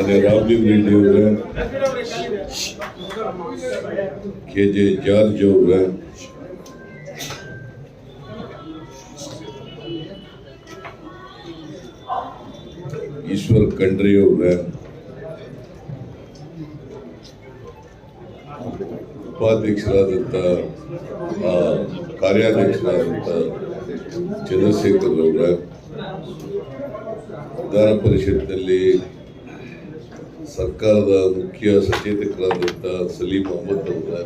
ಅದೇ ರಾಮ್ಲಿಂಗ್ ರೆಡ್ಡಿ ಅವರ K J George ಅವರ ಈಶ್ವರ್ ಖಂಡ್ರೆ ಅವರ ಉಪಾಧ್ಯಕ್ಷರಾದಂಥ ಆ, ಕಾರ್ಯಾಧ್ಯಕ್ಷರಾದಂಥ ಚಂದ್ರಶೇಖರ್ ಅವರ ವಿಧಾನ ಪರಿಷತ್ನಲ್ಲಿ ಸರ್ಕಾರದ ಮುಖ್ಯ ಸಚೇತಕರಾದಂಥ ಸಲೀಂ ಅಹಮದ್ ಅವರ,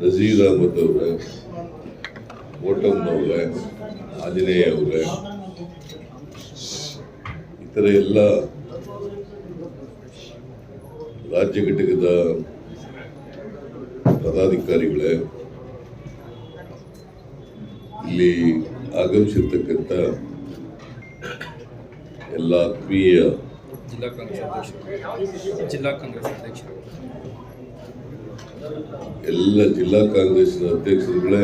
ನಜೀರ್ ಅಹಮದ್ ಅವರ ಓಟಮ್ ಅವರ, ಆಂಜನೇಯ ಅವರ ಇತರ ಎಲ್ಲ ರಾಜ್ಯ ಘಟಕದ ಪದಾಧಿಕಾರಿಗಳೇ ಇಲ್ಲಿ ಆಗಮಿಸಿರ್ತಕ್ಕಂಥ ಎಲ್ಲ ಆತ್ಮೀಯ ಜಿಲ್ಲಾ ಕಾಂಗ್ರೆಸ್ ಅಧ್ಯಕ್ಷರು. ಜಿಲ್ಲಾ ಕಾಂಗ್ರೆಸ್ ಅಧ್ಯಕ್ಷ ಎಲ್ಲ ಜಿಲ್ಲಾ ಕಾಂಗ್ರೆಸ್ನ ಅಧ್ಯಕ್ಷರುಗಳೇ,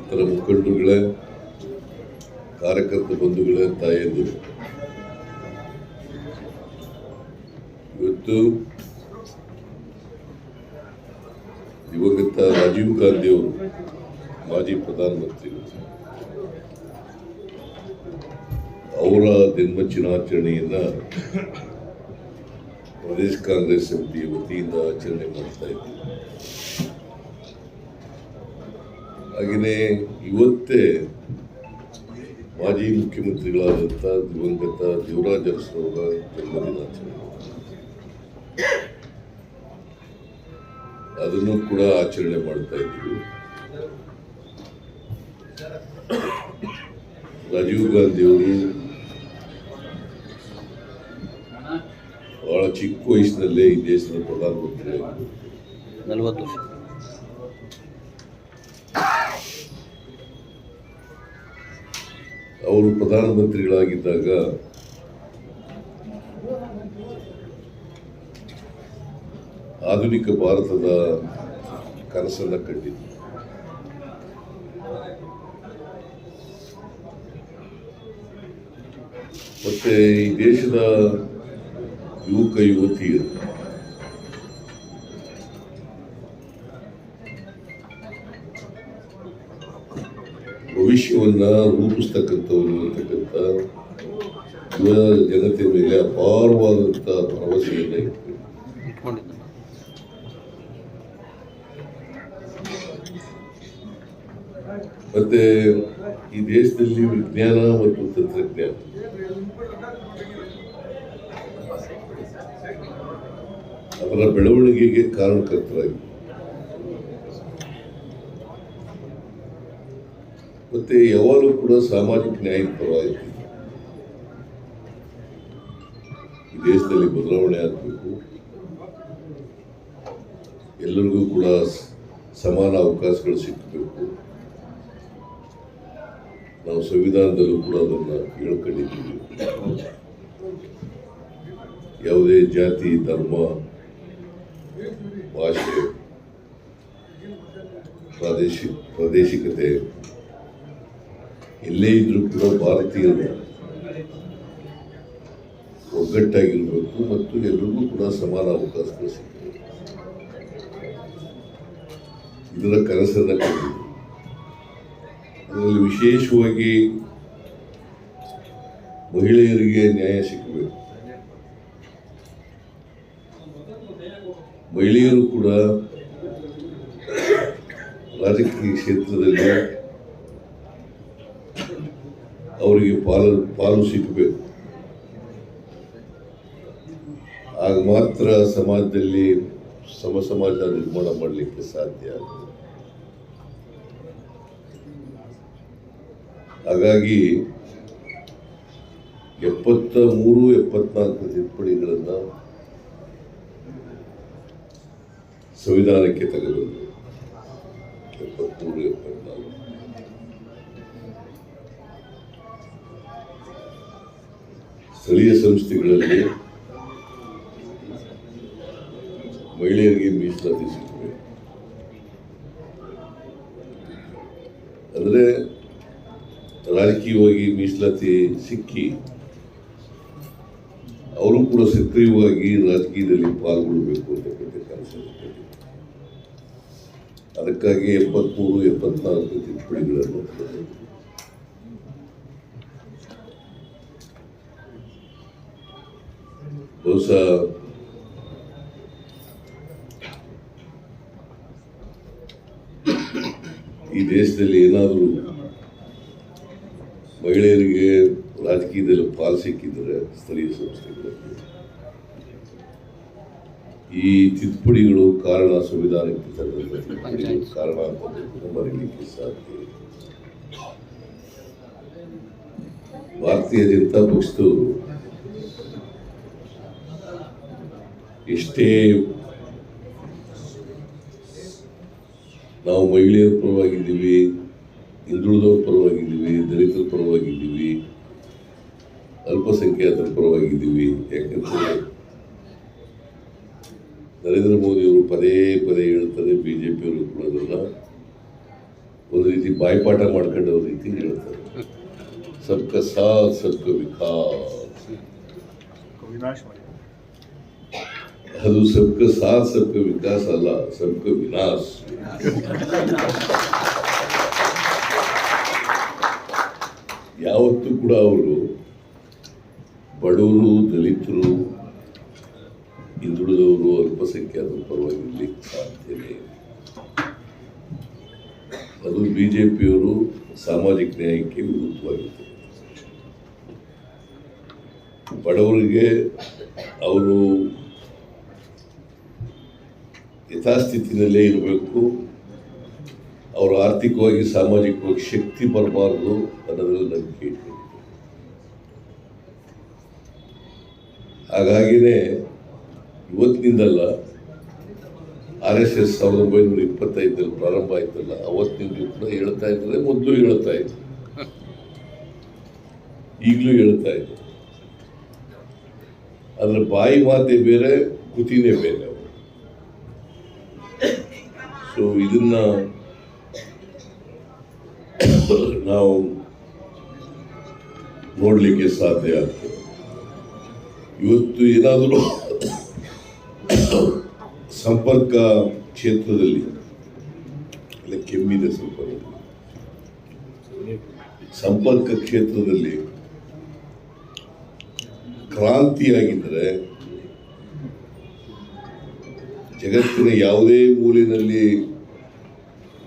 ಇತರ ಮುಖಂಡರುಗಳೇ, ಕಾರ್ಯಕರ್ತ ಬಂಧುಗಳೇ ತಾಯಿಯಂದು ಇವತ್ತು ದಿವಂಗತ ರಾಜೀವ್ ಗಾಂಧಿ ಅವರು ಮಾಜಿ ಪ್ರಧಾನಮಂತ್ರಿಗಳು ಅವರ ಜನ್ಮದಿನಾಚರಣೆಯನ್ನ ಪ್ರದೇಶ ಕಾಂಗ್ರೆಸ್ ಸಮಿತಿಯ ವತಿಯಿಂದ ಆಚರಣೆ ಮಾಡ್ತಾ ಇದ್ದೀವಿ ಹಾಗೆಯೇ ಇವತ್ತೇ ಮಾಜಿ ಮುಖ್ಯಮಂತ್ರಿಗಳಾದಂಥ ದಿವಂಗತ ದೇವರಾಜ ಅರಸರವರ ಜನ್ಮದಿನಾಚರಣೆ ಅದನ್ನು ಕೂಡ ಆಚರಣೆ ಮಾಡ್ತಾ ಇದ್ದೀವಿ ರಾಜೀವ್ ಗಾಂಧಿ ಬಹಳ ಚಿಕ್ಕ ವಯಸ್ಸಿನಲ್ಲೇ ಈ ದೇಶದ ಪ್ರಧಾನಮಂತ್ರಿ. ನಲವತ್ತು ಅವರು ಪ್ರಧಾನಮಂತ್ರಿಗಳಾಗಿದ್ದಾಗ ಆಧುನಿಕ ಭಾರತದ ಕನಸನ್ನ ಕಂಡಿದ್ದು ಮತ್ತೆ ಈ ದೇಶದ ಯುವಕ ಯುವತಿಯರು ಭವಿಷ್ಯವನ್ನ ರೂಪಿಸ್ತಕ್ಕಂಥವ್ರು ಅಂತಕ್ಕಂಥ ಯುವ ಜನತೆ ಮೇಲೆ ಅಪಾರವಾದಂಥ ಭರವಸೆಯನ್ನು ಮತ್ತೆ ಈ ದೇಶದಲ್ಲಿ ವಿಜ್ಞಾನ ಮತ್ತು ತಂತ್ರಜ್ಞಾನ ಅದರ ಬೆಳವಣಿಗೆಗೆ ಕಾರಣಕರ್ತರಾಗಿ. ಮತ್ತೆ ಯಾವಾಗಲೂ ಕೂಡ ಸಾಮಾಜಿಕ ನ್ಯಾಯದ ಪರವಾಗಿ ದೇಶದಲ್ಲಿ ಬದಲಾವಣೆ ಆಗಬೇಕು. ಎಲ್ಲರಿಗೂ ಕೂಡ ಸಮಾನ ಅವಕಾಶಗಳು ಸಿಕ್ಕಬೇಕು ನಾವು ಸಂವಿಧಾನದಲ್ಲೂ ಕೂಡ ಅದನ್ನು ಹೇಳ್ಕೊಂಡಿದ್ದೀವಿ ಯಾವುದೇ ಜಾತಿ, ಧರ್ಮ, ಭಾಷೆ, ಪ್ರಾದೇಶಿ, ಪ್ರಾದೇಶಿಕತೆ ಎಲ್ಲೇ ಇದ್ರೂ ಕೂಡ ಭಾರತೀಯರು ಒಗ್ಗಟ್ಟಾಗಿರಬೇಕು ಮತ್ತು ಎಲ್ರಿಗೂ ಕೂಡ ಸಮಾನ ಅವಕಾಶಗಳು ಸಿಗ್ತವೆ. ಇದರ ಕನಸನ್ನು ಕಂಡಿದ್ದೀವಿ ಅದರಲ್ಲಿ ವಿಶೇಷವಾಗಿ ಮಹಿಳೆಯರಿಗೆ ನ್ಯಾಯ ಸಿಗಬೇಕು. ಮಹಿಳೆಯರು ಕೂಡ ರಾಜಕೀಯ ಕ್ಷೇತ್ರದಲ್ಲಿ ಅವರಿಗೆ ಪಾಲು ಪಾಲು ಸಿಗಬೇಕು. ಆಗ ಮಾತ್ರ ಸಮಾಜದಲ್ಲಿ ಸಮ ಸಮಾಜ ನಿರ್ಮಾಣ ಮಾಡಲಿಕ್ಕೆ ಸಾಧ್ಯ ಹಾಗಾಗಿ ಎಪ್ಪತ್ತ ಮೂರು, ಎಪ್ಪತ್ನಾಲ್ಕು ತಿದ್ದುಪಡಿಗಳನ್ನು ಸಂವಿಧಾನಕ್ಕೆ ತಗಲುವುದು ಎಪ್ಪತ್ತ್ಮೂರು ಸ್ಥಳೀಯ ಸಂಸ್ಥೆಗಳಲ್ಲಿ ಮಹಿಳೆಯರಿಗೆ ಮೀಸಲಾತಿ ಸಿಗ್ತದೆ. ಅಂದರೆ ರಾಜಕೀಯವಾಗಿ ಮೀಸಲಾತಿ ಸಿಕ್ಕಿ ಅವರು ಕೂಡ ಸಕ್ರಿಯವಾಗಿ ರಾಜಕೀಯದಲ್ಲಿ ಪಾಲ್ಗೊಳ್ಳಬೇಕು ಅಂತಕ್ಕಂಥ ಕೆಲಸ ಅದಕ್ಕಾಗಿ ಎಪ್ಪತ್ಮೂರು ಎಪ್ಪತ್ನಾಲ್ಕು ತಿದ್ದುಪಡಿಗಳನ್ನು. ಬಹುಶಃ ಈ ದೇಶದಲ್ಲಿ ಏನಾದರೂ ಮಹಿಳೆಯರಿಗೆ ರಾಜಕೀಯದಲ್ಲಿ ಪಾಲು ಸಿಕ್ಕಿದರೆ ಸ್ಥಳೀಯ ಸಂಸ್ಥೆಗಳಲ್ಲಿ ಈ ತಿದ್ದುಪಡಿಗಳು ಕಾರಣ ಸಂವಿಧಾನಕ್ಕೆ ಕಾರಣ ಅಂತ ಮರೀಲಿಕ್ಕೆ ಸಾಧ್ಯ ಭಾರತೀಯ ಜನತಾ ಪಕ್ಷದವರು ಎಷ್ಟೇ ನಾವು ಮಹಿಳೆಯರ ಪರವಾಗಿದ್ದೀವಿ ಹಿಂದುಳಿದವ್ರ ಪರವಾಗಿದ್ದೀವಿ ದಲಿತರ ಪರವಾಗಿದ್ದೀವಿ ಅಲ್ಪಸಂಖ್ಯಾತರ ಪರವಾಗಿದ್ದೀವಿ ಯಾಕಂದ್ರೆ ನರೇಂದ್ರ ಮೋದಿಯವರು ಪದೇ ಪದೇ ಹೇಳ್ತಾರೆ ಬಿ ಜೆ ಪಿಯವರು ಕೂಡ ಒಂದು ರೀತಿ ಬಾಯ್ಪಾಠ ಮಾಡ್ಕೊಂಡವ್ರ ರೀತಿ ಹೇಳ್ತಾರೆ. ಸಬ್ಕ ಸಾ ಸಬ್ಕ ವಿಕಾಸ್. ಅದು ಸಬ್ಕ ಸಾ ಸಬ್ಕ ವಿಕಾಸ್ ಅಲ್ಲ ಸಬ್ಕ ವಿನಾಶ್. ಯಾವತ್ತೂ ಕೂಡ ಅವರು ಬಡವರು, ದಲಿತರು ಹಿಂದುಳಿದವರು ಅಲ್ಪಸಂಖ್ಯಾತರ ಪರವಾಗಿ ಪರವಾಗಿರಲಿ ಸಾಧ್ಯನೇ. ಅದು ಬಿ ಜೆ ಸಾಮಾಜಿಕ ನ್ಯಾಯಕ್ಕೆ ವಿರುದ್ಧವಾಗಿತ್ತು ಬಡವರಿಗೆ ಅವರು ಯಥಾಸ್ಥಿತಿನಲ್ಲೇ ಇರಬೇಕು. ಅವರು ಆರ್ಥಿಕವಾಗಿ, ಸಾಮಾಜಿಕವಾಗಿ ಶಕ್ತಿ ಬರಬಾರ್ದು ಅನ್ನೋದ್ರಲ್ಲಿ ನಂಬಿಕೆ ಇಟ್ಟು ಹಾಗಾಗಿನೇ ಇವತ್ತಿನಿಂದಲ್ಲ ಆರ್ ಎಸ್ ಎಸ್ ಸಾವಿರದ ಒಂಬೈನೂರ ಇಪ್ಪತ್ತೈದರಲ್ಲಿ ಪ್ರಾರಂಭ ಆಯ್ತಲ್ಲ ಅವತ್ತಿನಿಂದ ಕೂಡ ಹೇಳ್ತಾ ಇದ್ದಾರೆ ಮೊದಲು ಹೇಳ್ತಾ ಇದ್ರು. ಈಗಲೂ ಹೇಳ್ತಾ ಇದ್ರು. ಅದರ ಬಾಯಿ ಮಾತೆ ಬೇರೆ, ಕೃತಿನೇ ಬೇರೆ. ಅವರು ಸೊ ಇದನ್ನ ನಾವು ನೋಡಲಿಕ್ಕೆ ಸಾಧ್ಯ ಆಗ್ತದೆ. ಇವತ್ತು ಏನಾದರೂ ಸಂಪರ್ಕ ಕ್ಷೇತ್ರದಲ್ಲಿ ಇಲ್ಲ ಕೆಮ್ಮಿದೆ ಸ್ವಲ್ಪ ಸಂಪರ್ಕ ಕ್ಷೇತ್ರದಲ್ಲಿ ಕ್ರಾಂತಿಯಾಗಿದ್ದರೆ ಜಗತ್ತಿನ ಯಾವುದೇ ಮೂಲಿನಲ್ಲಿ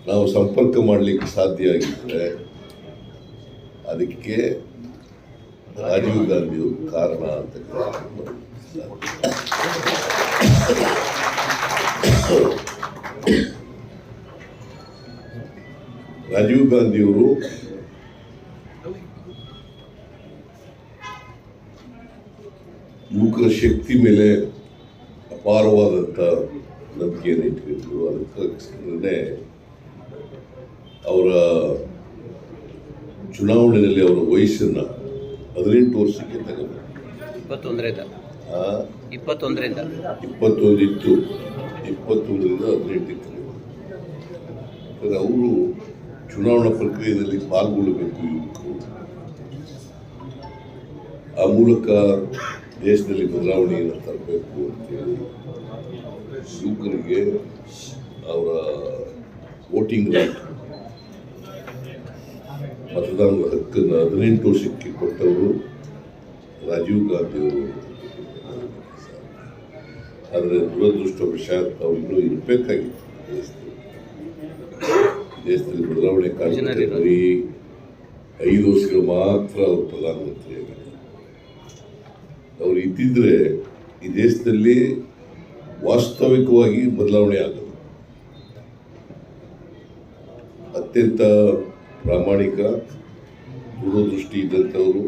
ನಾವು ಸಂಪರ್ಕ ಮಾಡಲಿಕ್ಕೆ ಸಾಧ್ಯ ಆಗಿದ್ದರೆ ಅದಕ್ಕೆ ರಾಜೀವ್ ಗಾಂಧಿಯವರು ಕಾರಣ ಅಂತ. ರಾಜೀವ್ ಗಾಂಧಿಯವರು ಯುವಕರ ಶಕ್ತಿ ಮೇಲೆ ಅಪಾರವಾದಂಥ ನಂಬಿಕೆಯನ್ನು ಇಟ್ಕೊಂಡಿದ್ರು ಅದಕ್ಕೋಸ್ಕರನೇ ಅವರ ಚುನಾವಣೆಯಲ್ಲಿ ಅವರ ವಯಸ್ಸನ್ನು ಹದಿನೆಂಟು ವರ್ಷಕ್ಕೆ ತಗೊಂಡು ಇಪ್ಪತ್ತೊಂದರಿಂದ. ಇಪ್ಪತ್ತೊಂದರಿಂದ. ಇಪ್ಪತ್ತೊಂದು ಇತ್ತು ಇಪ್ಪತ್ತೊಂದರಿಂದ ಹದಿನೆಂಟಕ್ಕೆ. ತಗೊಂಡು ಅವರು ಚುನಾವಣಾ ಪ್ರಕ್ರಿಯೆಯಲ್ಲಿ ಪಾಲ್ಗೊಳ್ಳಬೇಕು ಯುವಕರು ಆ ಮೂಲಕ ದೇಶದಲ್ಲಿ ಬದಲಾವಣೆಯನ್ನು ತರಬೇಕು ಅಂತೇಳಿ ಯುವಕರಿಗೆ ಅವರ ವೋಟಿಂಗ್ ರೈಟ್ ಮತದಾನದ ಹಕ್ಕನ್ನು ಹದಿನೆಂಟು ವರ್ಷಕ್ಕೆ ಕೊಟ್ಟವರು ರಾಜೀವ್ ಗಾಂಧಿಯವರು ಆದರೆ ದುರದೃಷ್ಟವಶಾತ್ ಅವ್ರು ಇನ್ನೂ ಇರಬೇಕಾಗಿತ್ತು ದೇಶದಲ್ಲಿ ಬದಲಾವಣೆ ಕಾರ್ಯ ಬರೀ ಐದು ವರ್ಷಗಳು ಮಾತ್ರ ಅವರು ಪ್ರಧಾನಮಂತ್ರಿ ಅವ್ರು ಇದ್ದಿದ್ರೆ ಈ ದೇಶದಲ್ಲಿ ವಾಸ್ತವಿಕವಾಗಿ ಬದಲಾವಣೆ ಆಗೋದು. ಅತ್ಯಂತ ಪ್ರಾಮಾಣಿಕ ದೂರದೃಷ್ಟಿ ಇದ್ದಂಥವರು,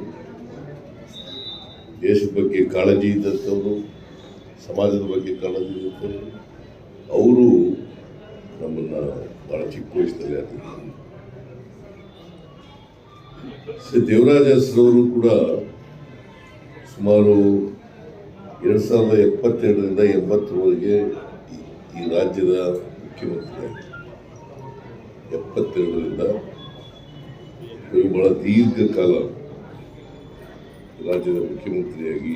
ದೇಶದ ಬಗ್ಗೆ ಕಾಳಜಿ ಇದ್ದಂಥವರು, ಸಮಾಜದ ಬಗ್ಗೆ ಕಾಳಜಿ ಇದ್ದಂಥವರು, ಅವರು ನಮ್ಮನ್ನು ಭಾಳ ಚಿಕ್ಕ ವಯಸ್ಸಲ್ಲಿ ಆಗಿದ್ದಾರೆ ಶ್ರೀ ದೇವರಾಜ ಹೆಸರವರು ಕೂಡ ಸುಮಾರು ಎರಡು ಸಾವಿರದ ಎಪ್ಪತ್ತೆರಡರಿಂದ ಎಂಬತ್ತರವರೆಗೆ ಈ- ರಾಜ್ಯದ ಮುಖ್ಯಮಂತ್ರಿ. ಎಪ್ಪತ್ತೆರಡರಿಂದ ಬಹಳ ದೀರ್ಘಕಾಲ ರಾಜ್ಯದ ಮುಖ್ಯಮಂತ್ರಿಯಾಗಿ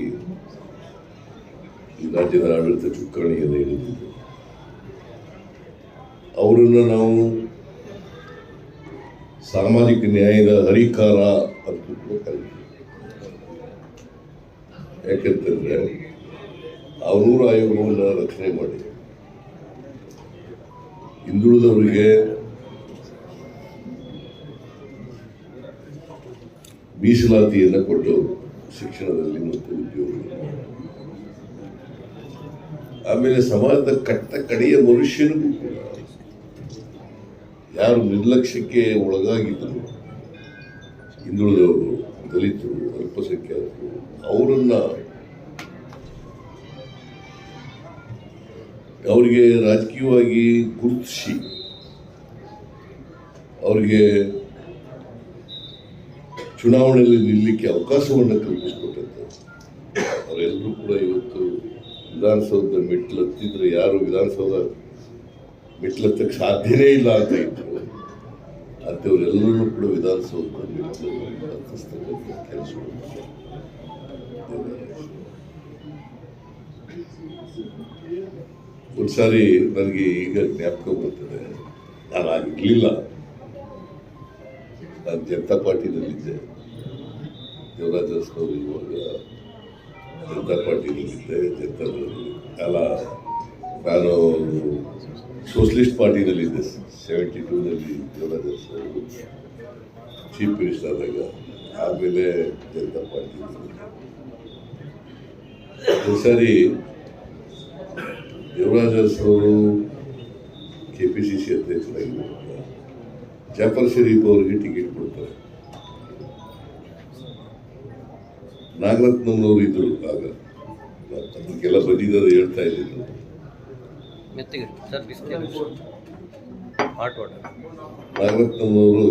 ಈ ರಾಜ್ಯದ ಆಡಳಿತ ಚುಕ್ಕಾಣಿಯನ್ನು ಹಿಡಿದಿದ್ದು ಅವರನ್ನು ನಾವು ಸಾಮಾಜಿಕ ನ್ಯಾಯದ ಹರಿಕಾರ ಅಂತ ಕರೀತೀವಿ. ಯಾಕೆಂತಂದ್ರೆ ಅವನೂರು ಆಯೋಗವನ್ನು ರಕ್ಷಣೆ ಮಾಡಿ. ಹಿಂದುಳಿದವರಿಗೆ ಮೀಸಲಾತಿಯನ್ನು ಕೊಟ್ಟು ಶಿಕ್ಷಣದಲ್ಲಿ ಮತ್ತು ಉದ್ಯೋಗ ಆಮೇಲೆ ಸಮಾಜದ ಕಟ್ಟ ಕಡೆಯ ಮನುಷ್ಯನಿಗೂ ಕೂಡ ಯಾರು ನಿರ್ಲಕ್ಷ್ಯಕ್ಕೆ ಒಳಗಾಗಿದ್ದರು ಹಿಂದುಳಿದವರು ದಲಿತರು, ಅಲ್ಪಸಂಖ್ಯಾತರು, ಅವರನ್ನ ಅವರಿಗೆ ರಾಜಕೀಯವಾಗಿ ಗುರುತಿಸಿ, ಅವರಿಗೆ ಚುನಾವಣೆಯಲ್ಲಿ ನಿಲ್ಲಕ್ಕೆ ಅವಕಾಶವನ್ನು ಕಲ್ಪಿಸಿಕೊಟ್ಟಂತೆ. ಅವರೆಲ್ಲರೂ ಕೂಡ ಇವತ್ತು ವಿಧಾನಸೌಧದ ಮೆಟ್ಟಿಲು ಹತ್ತಿದ್ರೆ ಯಾರು ವಿಧಾನಸೌಧ ಮೆಟ್ಲು ಹತ್ತಕ್ಕೆ ಸಾಧ್ಯನೇ ಇಲ್ಲ ಅಂತ ಇದ್ರು. ಅಂಥವರೆಲ್ಲರೂ ಕೂಡ ವಿಧಾನಸೌಧ ಮೆಟ್ಲು ಹತ್ತಿಸ್ತಕ್ಕಂಥ ಕೆಲಸಗಳು ಒಂದ್ಸಾರಿ ನನಗೆ ಈಗ ಜ್ಞಾಪಕ ಬರ್ತದೆ. ನಾನು ಆಗಿರಲಿಲ್ಲ. ನಾನು ಜನತಾ ಪಾರ್ಟಿನಲ್ಲಿದ್ದೆ ದೇವರಾಜ ಇವಾಗ ಜನತಾ ಪಾರ್ಟಿನಲ್ಲಿದ್ದೆ ಜನತಾದಳದಲ್ಲಿ ಅಲ್ಲ ನಾನು ಸೋಷಲಿಸ್ಟ್ ಪಾರ್ಟಿನಲ್ಲಿದ್ದೆ ಸೆವೆಂಟಿ ಟೂನಲ್ಲಿ ದೇವರಾಜ ಚೀಫ್ ಮಿನಿಸ್ಟರ್ ಆದಾಗ ಆಮೇಲೆ ಜನತಾ ಪಾರ್ಟಿ ಒಂದ್ಸಾರಿ ದೇವರಾಜ್ ಅವರು ಕೆ ಪಿ ಸಿ ಸಿ ಅಧ್ಯಕ್ಷರಾಗಿದ್ದಾರೆ ಜಾಫರ್ ಶರೀಫ್ ಅವರಿಗೆ ಟಿಕೆಟ್ ಕೊಡ್ತಾರೆ. ನಾಗರತ್ನವರು ಇದ್ರು ಆಗ. ಅದಕ್ಕೆಲ್ಲ ಬಂದಿದ್ದಾರೆ ಹೇಳ್ತಾ ಇದ್ದಿದ್ದು ಮೆತ್ತಿಗೆ ಸರ್ ಬಿಸ್ಕೆಟ್ ಹಾಟ್ ವಾಟರ್ ನಾಗರತ್ನಂನವರು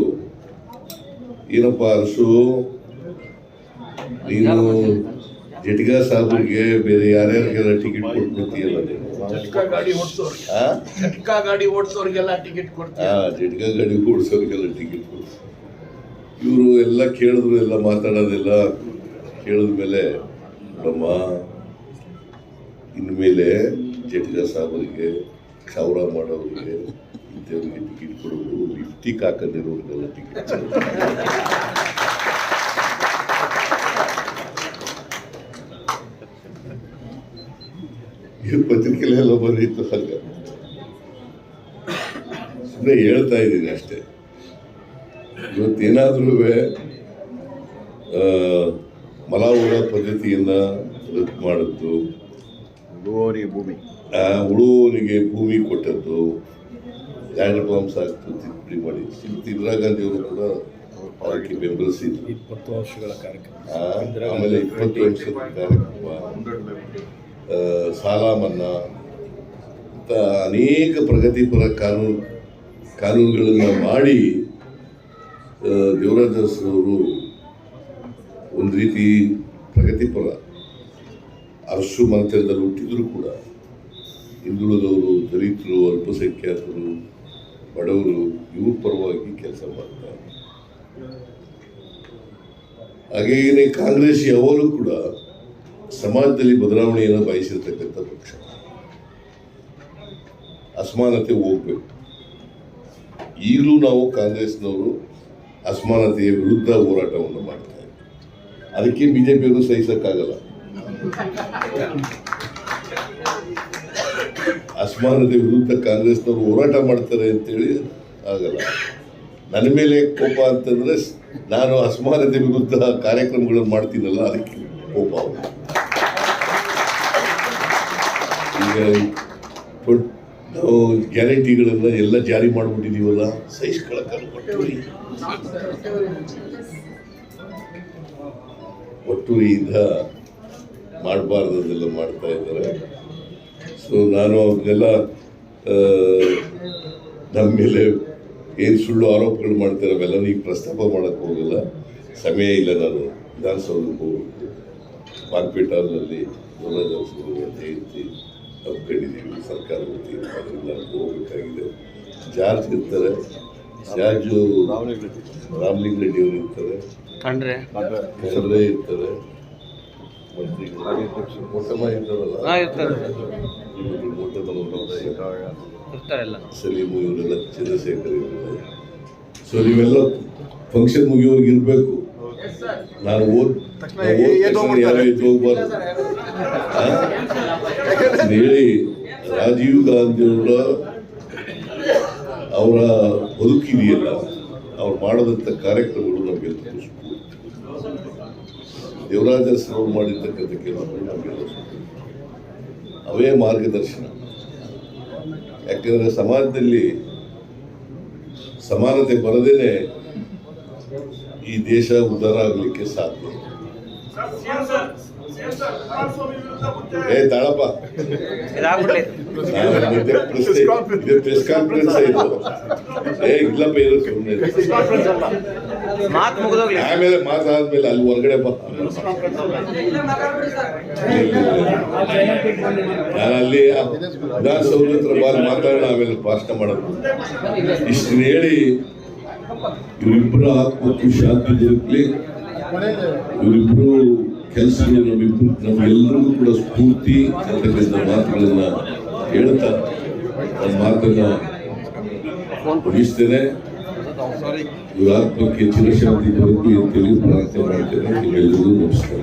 ಏನಪ್ಪ ಅರಸು? ನೀನು ಜಟ್ಗಾ ಸಾಬ್ರಿಗೆ ಬೇರೆ ಯಾರ್ಯಾರಿಗೆಲ್ಲ ಟಿಕೆಟ್ ಕೊಟ್ಬಿಡ್ತೀಯಲ್ಲ ಜಟ್ಕಾ ಗಾಡಿ ಓಡಿಸೋರಿಗೆ. ಆ? ಜಟ್ಕಾ ಗಾಡಿ ಓಡಿಸೋರಿಗೆಲ್ಲ ಟಿಕೆಟ್ ಕೊಡ್ತಾರೆ ಜಟ್ಕಾ ಗಾಡಿ ಓಡಿಸೋರಿಗೆಲ್ಲ ಟಿಕೆಟ್ ಕೊಡ್ತಾರೆ ಇವರು ಎಲ್ಲ ಕೇಳಿದ್ರು ಎಲ್ಲ ಮಾತಾಡೋದೆಲ್ಲ ಕೇಳಿದ ಮೇಲೆ ನಮ್ಮ ಇನ್ಮೇಲೆ ಜಟ್ಗಾ ಸಾಬರಿಗೆ ಕ್ಷೌರ ಮಾಡೋರಿಗೆ, ಇಂಥವ್ರಿಗೆ ಟಿಕೆಟ್ ಕೊಡೋದು ಲಿಫ್ಟಿಗೆ ಹಾಕೊಂಡಿರೋರಿಗೆಲ್ಲ ಟಿಕೆಟ್ ಏನು ಪತ್ರಿಕೆಲೆಲ್ಲ ಬಂದಿತ್ತು ಹಾಗ. ಸುಮ್ಮನೆ ಹೇಳ್ತಾ ಇದ್ದೀನಿ ಅಷ್ಟೇ. ಇವತ್ತೇನಾದ್ರೂ ಮಲಾವುಳ ಪದ್ಧತಿಯನ್ನು ರದ್ದು ಮಾಡಿದ್ದು. ಭೂಮಿ. ಆ, ಉಳುವವನಿಗೆ ಭೂಮಿ ಕೊಟ್ಟದ್ದು ಲ್ಯಾಂಡ್ ಫಾರ್ಮ್ಸ್ ತಿದ್ದುಪಡಿ ಮಾಡಿ. ಶ್ರೀಮತಿ ಇಂದಿರಾ ಗಾಂಧಿ ಅವರು ಕೂಡ ಅವರಿಗೆ ಬೆಂಬಲಿಸಿದ್ರು. ಇಪ್ಪತ್ತು ವರ್ಷಗಳ ಕಾರ್ಯಕ್ರಮ. ಆಮೇಲೆ ಇಪ್ಪತ್ತು ವರ್ಷದ ಕಾರ್ಯಕ್ರಮ. ಸಾಲ ಮನ್ನಾ ಅಂತ ಅನೇಕ ಪ್ರಗತಿಪರ ಕಾನೂನು ಕಾನೂನುಗಳನ್ನು ಮಾಡಿ ಆ, ದೇವರಾಜ ಅವರು ಒಂದು ರೀತಿ ಪ್ರಗತಿಪರ ಅರಸು ಮಂತ್ರದಲ್ಲಿ ಹುಟ್ಟಿದ್ರು ಕೂಡ. ಹಿಂದುಳಿದವರು, ದಲಿತರು, ಅಲ್ಪಸಂಖ್ಯಾತರು, ಬಡವರು, ಇವ್ರ ಪರವಾಗಿ ಕೆಲಸ ಮಾಡ್ತಾರೆ. ಹಾಗೆಯೇ ಕಾಂಗ್ರೆಸ್ ಯಾವಾಗಲೂ ಕೂಡ ಸಮಾಜದಲ್ಲಿ ಬದಲಾವಣೆಯನ್ನು ಬಯಸಿರ್ತಕ್ಕಂಥ ಪಕ್ಷ. ಅಸಮಾನತೆ ಹೋಗ್ಬೇಕು. ಈಗಲೂ ನಾವು ಕಾಂಗ್ರೆಸ್ನವರು ಅಸಮಾನತೆಯ ವಿರುದ್ಧ ಹೋರಾಟವನ್ನು ಮಾಡ್ತಾ ಇದ್ದೀವಿ. ಅದಕ್ಕೆ ಬಿಜೆಪಿಯವರು ಸಹಿಸಕ್ಕಾಗಲ್ಲ. ಅಸಮಾನತೆ ವಿರುದ್ಧ ಕಾಂಗ್ರೆಸ್ನವರು ಹೋರಾಟ ಮಾಡ್ತಾರೆ ಅಂತೇಳಿ ಆಗಲ್ಲ. ನನ್ನ ಮೇಲೆ ಕೋಪ ಅಂತಂದರೆ ನಾನು ಅಸಮಾನತೆ ವಿರುದ್ಧ ಕಾರ್ಯಕ್ರಮಗಳನ್ನು ಮಾಡ್ತೀನಲ್ಲ ಅದಕ್ಕೆ ಕೋಪ. ಈಗ ನಾವು ಗ್ಯಾರಂಟಿಗಳನ್ನು ಎಲ್ಲ ಜಾರಿ ಮಾಡಿಬಿಟ್ಟಿದ್ದೀವಲ್ಲ ಸಹಿಸ್ಕೊಳ್ಳೋಕ್ಕಲ್ಲ ಒಟ್ಟೂರಿ ಒಟ್ಟೂರಿಯಿಂದ ಮಾಡಬಾರ್ದದೆಲ್ಲ ಮಾಡ್ತಾ ಇದ್ದಾರೆ. ಸೊ ನಾನು ಅವ್ರನ್ನೆಲ್ಲ ನಮ್ಮ ಮೇಲೆ ಏನು ಸುಳ್ಳು ಆರೋಪಗಳು ಮಾಡ್ತಾರೆ ಅವೆಲ್ಲ ಈಗ ಪ್ರಸ್ತಾಪ ಮಾಡೋಕ್ಕೆ ಹೋಗಲ್ಲ. ಸಮಯ ಇಲ್ಲ ನಾನು ವಿಧಾನಸೌಧಕ್ಕೆ ಹೋಗ್ಬೇಕು ಮಾರ್ಪೇಟ್ ಹಾಲ್ನಲ್ಲಿ ಜಯಂತಿ ಹಮ್ಮಿಕೊಂಡಿದ್ದೀವಿ ಸರ್ಕಾರ ವತಿಯಿಂದ. ಅದರಿಂದ ಹೋಗ್ಬೇಕಾಗಿದೆ. ಜಾರ್ಜ್ ಇರ್ತಾರೆ. ಜಾರ್ಜು ರಾಮಲಿಂಗ ರೆಡ್ಡಿ ಅವರು ಇರ್ತಾರೆ. ಇರ್ತಾರೆ. ಚಂದ್ರಶೇಖರ್ ಇವರೆಲ್ಲ ಸೊ ಫಂಕ್ಷನ್ ಮುಗಿಯೋರ್ಗೆ ಇರಬೇಕು ನಾನು ಹೋಗ್ಬಾರ್ದು ಹೇಳಿ ರಾಜೀವ್ ಗಾಂಧಿ ಅವರ ಅವರ ಬದುಕಿದೆಯಲ್ಲ, ಅವ್ರು ಮಾಡದಂಥ ಕಾರ್ಯಕ್ರಮಗಳು. ದೇವರಾಜ ಅವ್ರು ಮಾಡಿರ್ತಕ್ಕಂಥ ಕೆಲವು. ಅವೇ ಮಾರ್ಗದರ್ಶನ. ಯಾಕೆಂದರೆ ಸಮಾಜದಲ್ಲಿ ಸಮಾನತೆ ಬರದೇನೆ ಈ ದೇಶ ಉದ್ಧಾರ ಆಗಲಿಕ್ಕೆ ಸಾಧ್ಯ. ಏ ತಾಳಪ್ಪ. ಇದೇ ಪ್ರೆಸ್ ಕಾನ್ಫರೆನ್ಸ್ ಇದು. ಏ ಇಲ್ಲಪ್ಪ ಇದು ಸುಮ್ಮನೆ ಆಮೇಲೆ ಮಾತಾದ್ಮೇಲೆ ಅಲ್ಲಿ ಹೊರಗಡೆ ಬಾ. ನಾನು ಅಲ್ಲಿ ವಿಧಾನಸೌಧ ಹತ್ರ ಬಂದು ಮಾತಾಡೋಣ ಆಮೇಲೆ ಭಾಷಣ ಮಾಡೋದು ಇಷ್ಟು ಹೇಳಿ ಇವರಿಬ್ಬರ ಆತ್ಮಕ್ಕೂ ಶಾಂತಿ ದೊರಕಲಿ ಇವರಿಬ್ಬರು ಕೆಲಸಗಳು ನಮ್ಮಿಬ್ರು ನಮ್ಗೆಲ್ಲರಿಗೂ ಕೂಡ ಸ್ಫೂರ್ತಿ ಅಂತಕ್ಕಂಥ ಮಾತುಗಳನ್ನ ಹೇಳ್ತಾ ನನ್ನ ಮಾತನ್ನ ಮುಗಿಸ್ತೇನೆ. ಇವರ ಆತ್ಮಕ್ಕೆ ಚಿರಶಾಂತಿ ಬರಬೇಕು ಅಂತೇಳಿ ಪ್ರಾರ್ಥನೆ ಮಾಡ್ತೇನೆ. ನಮಸ್ಕಾರ